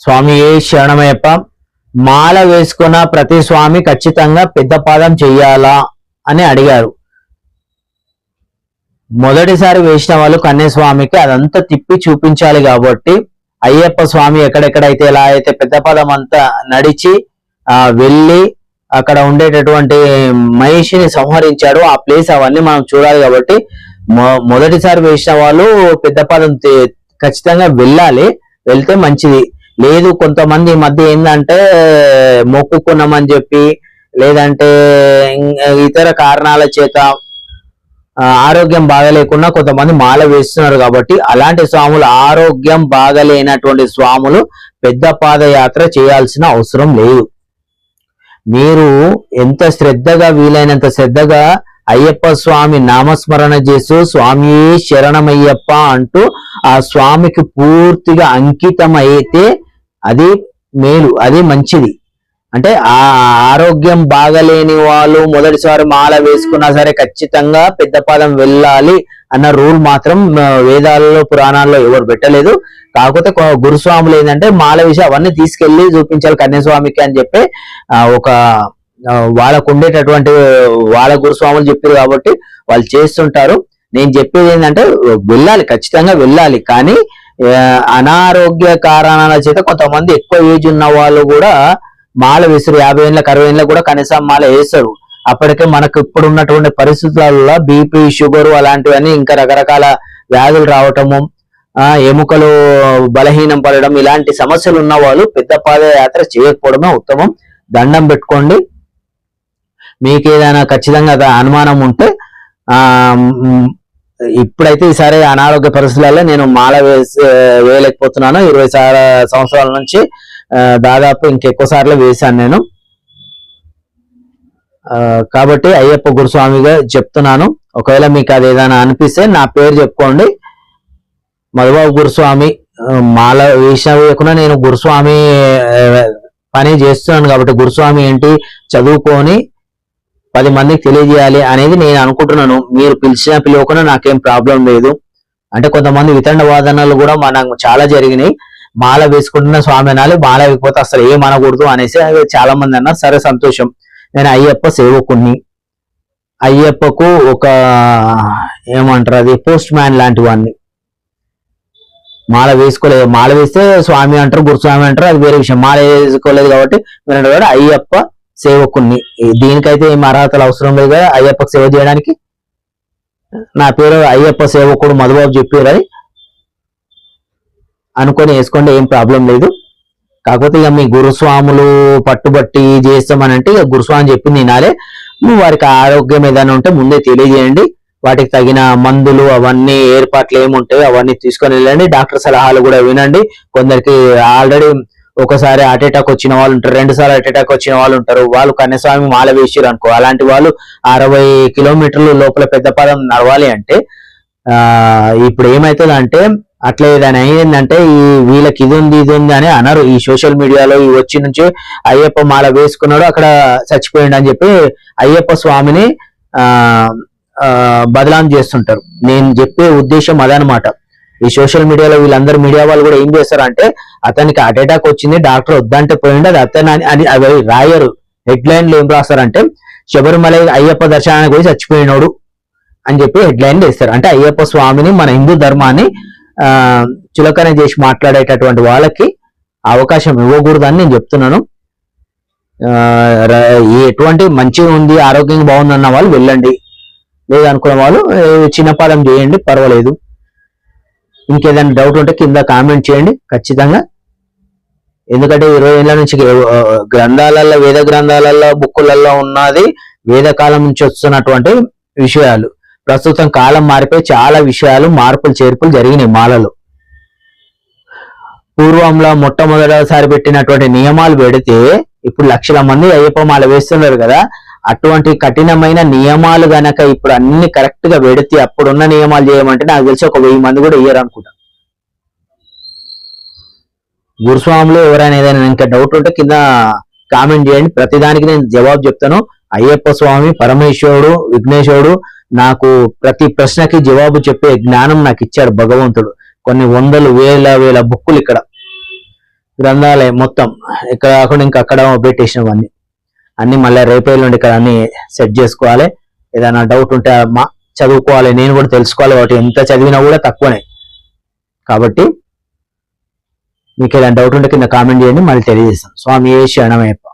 స్వామి ఏ శరణమయ్యప్ప మాల వేసుకున్న ప్రతి స్వామి ఖచ్చితంగా పెద్ద పాదం చెయ్యాలా అని అడిగారు. మొదటిసారి వేసిన వాళ్ళు కన్యస్వామికి అదంతా తిప్పి చూపించాలి కాబట్టి అయ్యప్ప స్వామి ఎక్కడెక్కడైతే ఎలా అయితే పెద్ద పదం అంతా నడిచి ఆ వెళ్ళి అక్కడ ఉండేటటువంటి మహిషిని సంహరించాడు ఆ ప్లేస్ అవన్నీ మనం చూడాలి కాబట్టి మొ- మొదటిసారి వేసిన వాళ్ళు పెద్ద పదం ఖచ్చితంగా వెళ్ళాలి. వెళ్తే మంచిది. లేదు కొంతమంది ఈ మధ్య ఏంటంటే మొక్కుకున్నామని చెప్పి లేదంటే ఇతర కారణాల చేత ఆరోగ్యం బాగలేకున్నా కొంతమంది మాల వేస్తున్నారు కాబట్టి అలాంటి స్వాములు ఆరోగ్యం బాగలేనటువంటి స్వాములు పెద్ద పాదయాత్ర చేయాల్సిన అవసరం లేదు. మీరు ఎంత శ్రద్ధగా వీలైనంత శ్రద్ధగా అయ్యప్ప స్వామి నామస్మరణ చేస్తూ స్వామి శరణమయ్యప్ప అంటూ ఆ స్వామికి పూర్తిగా అంకితం అయితే అది మేలు అది మంచిది. అంటే ఆ ఆరోగ్యం బాగలేని వాళ్ళు మొదటిసారి మాల వేసుకున్నా సరే ఖచ్చితంగా పెద్ద పాదం వెళ్ళాలి అన్న రూల్ మాత్రం వేదాలలో పురాణాల్లో ఎవరు పెట్టలేదు. కాకపోతే గురుస్వాములు ఏంటంటే మాల విషయం అవన్నీ తీసుకెళ్ళి చూపించాలి కన్యాస్వామికి అని చెప్పి ఒక వాళ్ళకు ఉండేటటువంటి వాళ్ళ గురుస్వాములు చెప్పారు కాబట్టి వాళ్ళు చేస్తుంటారు. నేను చెప్పేది ఏంటంటే వెళ్ళాలి ఖచ్చితంగా వెళ్ళాలి. కానీ అనారోగ్య కారణాల చేత కొంతమంది ఎక్కువ ఏజ్ ఉన్న వాళ్ళు కూడా మాల వేసారు యాభై ఏళ్ళకి అరవై ఏళ్ళకి కూడా కనీసం మాల వేస్తారు. అప్పటికే మనకు ఇప్పుడు ఉన్నటువంటి పరిస్థితులలో బీపీ షుగర్ అలాంటివన్నీ ఇంకా రకరకాల వ్యాధులు రావటము ఆ ఎముకలు బలహీనం పడడం ఇలాంటి సమస్యలు ఉన్న వాళ్ళు పెద్ద పాదయాత్ర చేయకపోవడమే ఉత్తమం. దండం పెట్టుకోండి. మీకు ఏదైనా ఖచ్చితంగా అనుమానం ఉంటే ఆ ఇప్పుడైతే ఈసారి అనారోగ్య పరిస్థితులలో నేను మాల వేసి వేయలేకపోతున్నాను. ఇరవై సంవత్సరాల నుంచి దాదాపు ఇంకెక్కువ సార్లు వేశాను నేను. కాబట్టి అయ్యప్ప గురుస్వామిగా చెప్తున్నాను. ఒకవేళ మీకు అది ఏదైనా అనిపిస్తే నా పేరు చెప్పుకోండి. మధుబాబు గురుస్వామి మాల వేసిన వేయకుండా నేను గురుస్వామి పని చేస్తున్నాను కాబట్టి గురుస్వామి ఏంటి చదువుకొని పది మందికి తెలియజేయాలి అనేది నేను అనుకుంటున్నాను. మీరు పిలిచినా పిలవకుండా నాకేం ప్రాబ్లం లేదు. అంటే కొంతమంది వితండ వాదనలు కూడా మనకు చాలా జరిగినాయి. మాల వేసుకుంటున్న స్వామి అనాలి మాల వేయకపోతే అసలు ఏం అనకూడదు అనేసి చాలా మంది అన్నారు. సరే సంతోషం. నేను అయ్యప్ప సేవకుణ్ణి. అయ్యప్పకు ఒక ఏమంటారు అది? పోస్ట్ మ్యాన్ లాంటి వాడిని మాల వేసుకోలేదు మాల వేస్తే స్వామి అంటారు గురుస్వామి అంటారు అది వేరే విషయం. మాల వేసుకోలేదు కాబట్టి మీరు అయ్యప్ప సేవకుణ్ణి. దీనికైతే ఏం అర్హతలు అవసరం లేదు కదా అయ్యప్పకు సేవ చేయడానికి? నా పేరు అయ్యప్ప సేవకుడు మధుబాబు చెప్పారు అని అనుకొని వేసుకోండి ఏం ప్రాబ్లం లేదు. కాకపోతే ఇక మీ గురుస్వాములు పట్టుబట్టి చేస్తామని అంటే ఇక గురుస్వామి చెప్పింది వినాలే. నువ్వు వారికి ఆరోగ్యం ఏదైనా ఉంటే ముందే తెలియజేయండి. వాటికి తగిన మందులు అవన్నీ ఏర్పాట్లు ఏముంటాయో అవన్నీ తీసుకొని వెళ్ళండి. డాక్టర్ సలహాలు కూడా వినండి. కొందరికి ఆల్రెడీ ఒకసారి హార్ట్ అటాక్ వచ్చిన వాళ్ళు ఉంటారు. రెండు సార్లు హార్ట్ అటాక్ వచ్చిన వాళ్ళు ఉంటారు. వాళ్ళు కన్యస్వామి మాల వేసిరు అనుకో. అలాంటి వాళ్ళు అరవై కిలోమీటర్లు లోపల పెద్ద పదం నడవాలి అంటే ఆ ఇప్పుడు ఏమైతుంది అంటే అట్లా ఏదైనా అయిందంటే ఈ వీళ్ళకి ఇది ఉంది ఇది ఉంది అని అనరు. ఈ సోషల్ మీడియాలో ఈ వచ్చి నుంచి అయ్యప్ప మాల వేసుకున్నాడు అక్కడ చచ్చిపోయాడు అని చెప్పి అయ్యప్ప స్వామిని ఆ, బదలాం చేస్తుంటారు. నేను చెప్పే ఉద్దేశం అదనమాట ఈ సోషల్ మీడియాలో వీళ్ళందరూ మీడియా వాళ్ళు కూడా ఏం చేస్తారంటే అతనికి హార్ట్ అటాక్ వచ్చింది డాక్టర్ వద్దంటే పోయిండు అది అతను అని- అవి రాయరు. హెడ్ లైన్లు ఏం రాస్తారంటే శబరిమల అయ్యప్ప దర్శనానికి పోయి చచ్చిపోయినోడు అని చెప్పి హెడ్ లైన్ వేస్తారు. అంటే అయ్యప్ప స్వామిని మన హిందూ ధర్మాన్ని ఆ చులకన చేసి మాట్లాడేటటువంటి వాళ్ళకి అవకాశం ఇవ్వకూడదని నేను చెప్తున్నాను. ఎటువంటి మంచిగా ఉంది ఆరోగ్యంగా బాగుందన్న వాళ్ళు వెళ్ళండి. లేదనుకున్న వాళ్ళు చిన్నపాదం చేయండి పర్వాలేదు. ఇంకేదైనా డౌట్ ఉంటే కింద కామెంట్ చేయండి ఖచ్చితంగా. ఎందుకంటే ఇరవై ఏళ్ళ నుంచి గ్రంథాలలో వేద గ్రంథాలలో బుక్కులలో ఉన్నది వేద కాలం నుంచి వస్తున్నటువంటి విషయాలు. ప్రస్తుతం కాలం మారిపోయి చాలా విషయాలు మార్పులు చేర్పులు జరిగినాయి మాలలో. పూర్వంలో మొట్టమొదటిసారి పెట్టినటువంటి నియమాలు పెడితే ఇప్పుడు లక్షల మంది అయ్యప్ప మాల వేస్తున్నారు కదా అటువంటి కఠినమైన నియమాలు గనక ఇప్పుడు అన్ని కరెక్ట్గా పెడితే అప్పుడున్న నియమాలు చేయమంటే నాకు తెలిసి ఒక వెయ్యి మంది కూడా వేయరు అనుకుంటా. గురుస్వాములు ఎవరైనా ఏదైనా ఇంకా డౌట్ ఉంటే కింద కామెంట్ చేయండి. ప్రతిదానికి నేను జవాబు చెప్తాను. అయ్యప్ప స్వామి పరమేశ్వరుడు విఘ్నేశ్వరుడు నాకు ప్రతి ప్రశ్నకి జవాబు చెప్పే జ్ఞానం నాకు ఇచ్చాడు భగవంతుడు. కొన్ని వందలు వేల వేల బుక్కులు ఇక్కడ. గ్రంథాలయం మొత్తం. ఇక్కడ కాకుండా ఇంకా అక్కడ పెట్టేసినవన్నీ. అన్ని మళ్ళీ రేపే నుండి ఇక్కడ అన్ని సెట్ చేసుకోవాలి. ఏదైనా డౌట్ ఉంటే మా చదువుకోవాలి నేను కూడా తెలుసుకోవాలి కాబట్టి ఎంత చదివినా కూడా తక్కువనే. కాబట్టి మీకు ఏదైనా డౌట్ ఉంటే కింద కామెంట్ చేయండి మళ్ళీ తెలియజేస్తాను స్వామి ఏ శరణమయ్యప్ప.